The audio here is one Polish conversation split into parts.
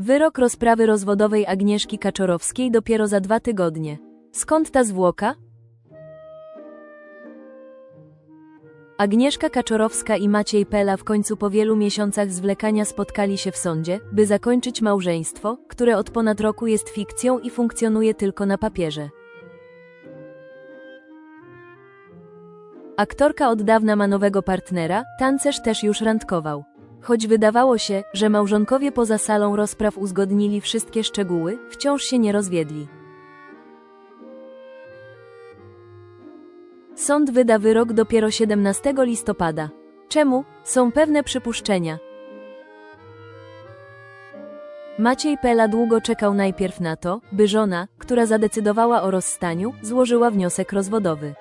Wyrok rozprawy rozwodowej Agnieszki Kaczorowskiej dopiero za dwa tygodnie. Skąd ta zwłoka? Agnieszka Kaczorowska i Maciej Pela w końcu po wielu miesiącach zwlekania spotkali się w sądzie, by zakończyć małżeństwo, które od ponad roku jest fikcją i funkcjonuje tylko na papierze. Aktorka od dawna ma nowego partnera, tancerz też już randkował. Choć wydawało się, że małżonkowie poza salą rozpraw uzgodnili wszystkie szczegóły, wciąż się nie rozwiedli. Sąd wyda wyrok dopiero 17 listopada. Czemu? Są pewne przypuszczenia. Maciej Pela długo czekał najpierw na to, by żona, która zadecydowała o rozstaniu, złożyła wniosek rozwodowy.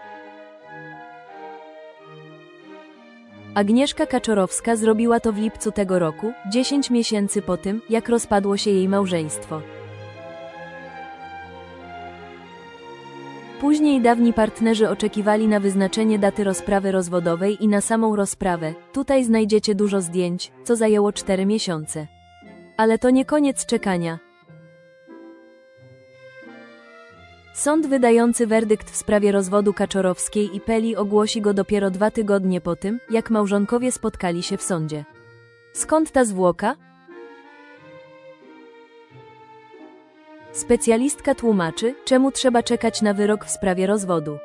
Agnieszka Kaczorowska zrobiła to w lipcu tego roku, 10 miesięcy po tym, jak rozpadło się jej małżeństwo. Później dawni partnerzy oczekiwali na wyznaczenie daty rozprawy rozwodowej i na samą rozprawę. Tutaj znajdziecie dużo zdjęć, co zajęło 4 miesiące. Ale to nie koniec czekania. Sąd wydający werdykt w sprawie rozwodu Kaczorowskiej i Peli ogłosi go dopiero dwa tygodnie po tym, jak małżonkowie spotkali się w sądzie. Skąd ta zwłoka? Specjalistka tłumaczy, czemu trzeba czekać na wyrok w sprawie rozwodu.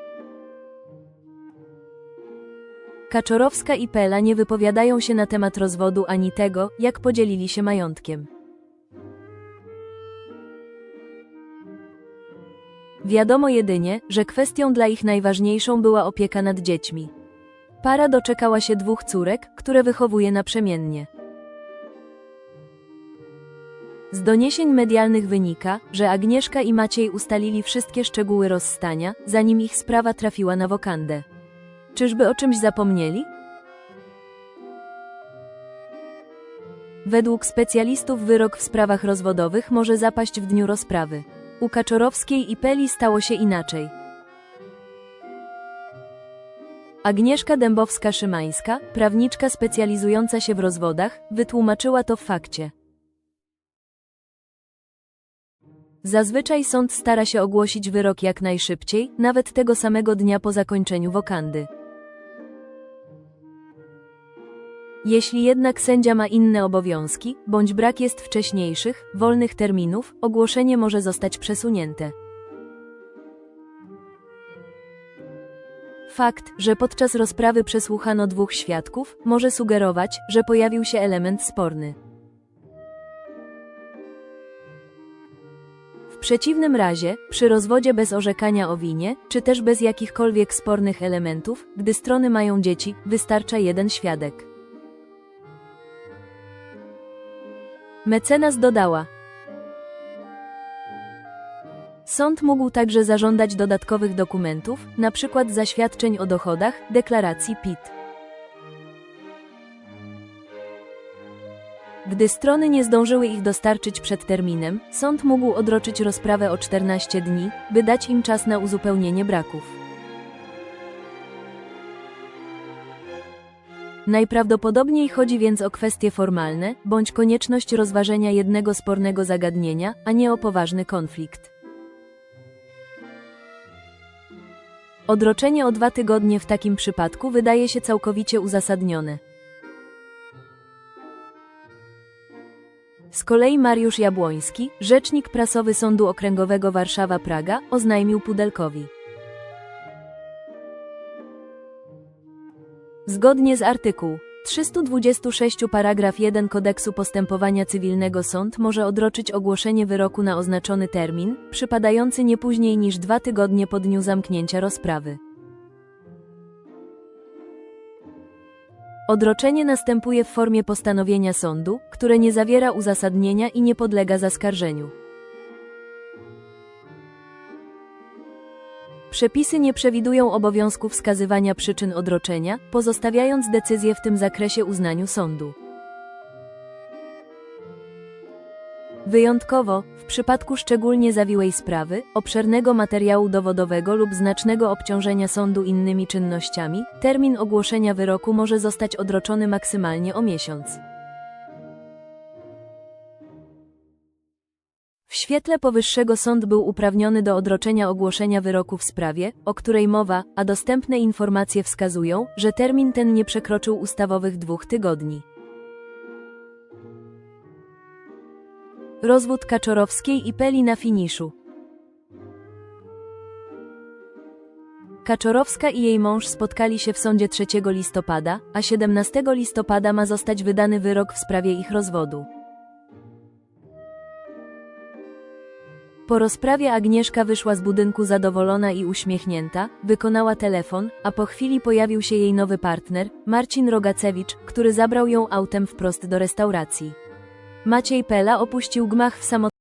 Kaczorowska i Pela nie wypowiadają się na temat rozwodu ani tego, jak podzielili się majątkiem. Wiadomo jedynie, że kwestią dla ich najważniejszą była opieka nad dziećmi. Para doczekała się dwóch córek, które wychowuje naprzemiennie. Z doniesień medialnych wynika, że Agnieszka i Maciej ustalili wszystkie szczegóły rozstania, zanim ich sprawa trafiła na wokandę. Czyżby o czymś zapomnieli? Według specjalistów wyrok w sprawach rozwodowych może zapaść w dniu rozprawy. U Kaczorowskiej i Peli stało się inaczej. Agnieszka Dębowska-Szymańska, prawniczka specjalizująca się w rozwodach, wytłumaczyła to w fakcie. Zazwyczaj sąd stara się ogłosić wyrok jak najszybciej, nawet tego samego dnia po zakończeniu wokandy. Jeśli jednak sędzia ma inne obowiązki, bądź brak jest wcześniejszych, wolnych terminów, ogłoszenie może zostać przesunięte. Fakt, że podczas rozprawy przesłuchano dwóch świadków, może sugerować, że pojawił się element sporny. W przeciwnym razie, przy rozwodzie bez orzekania o winie, czy też bez jakichkolwiek spornych elementów, gdy strony mają dzieci, wystarcza jeden świadek. Mecenas dodała. Sąd mógł także zażądać dodatkowych dokumentów, np. zaświadczeń o dochodach, deklaracji PIT. Gdy strony nie zdążyły ich dostarczyć przed terminem, sąd mógł odroczyć rozprawę o 14 dni, by dać im czas na uzupełnienie braków. Najprawdopodobniej chodzi więc o kwestie formalne, bądź konieczność rozważenia jednego spornego zagadnienia, a nie o poważny konflikt. Odroczenie o dwa tygodnie w takim przypadku wydaje się całkowicie uzasadnione. Z kolei Mariusz Jabłoński, rzecznik prasowy Sądu Okręgowego Warszawa-Praga, oznajmił Pudelkowi. Zgodnie z artykuł 326 paragraf 1 Kodeksu Postępowania Cywilnego sąd może odroczyć ogłoszenie wyroku na oznaczony termin, przypadający nie później niż dwa tygodnie po dniu zamknięcia rozprawy. Odroczenie następuje w formie postanowienia sądu, które nie zawiera uzasadnienia i nie podlega zaskarżeniu. Przepisy nie przewidują obowiązku wskazywania przyczyn odroczenia, pozostawiając decyzję w tym zakresie uznaniu sądu. Wyjątkowo, w przypadku szczególnie zawiłej sprawy, obszernego materiału dowodowego lub znacznego obciążenia sądu innymi czynnościami, termin ogłoszenia wyroku może zostać odroczony maksymalnie o miesiąc. W świetle powyższego sąd był uprawniony do odroczenia ogłoszenia wyroku w sprawie, o której mowa, a dostępne informacje wskazują, że termin ten nie przekroczył ustawowych dwóch tygodni. Rozwód Kaczorowskiej i Peli na finiszu. Kaczorowska i jej mąż spotkali się w sądzie 3 listopada, a 17 listopada ma zostać wydany wyrok w sprawie ich rozwodu. Po rozprawie Agnieszka wyszła z budynku zadowolona i uśmiechnięta, wykonała telefon, a po chwili pojawił się jej nowy partner, Marcin Rogacewicz, który zabrał ją autem wprost do restauracji. Maciej Pela opuścił gmach w samotności.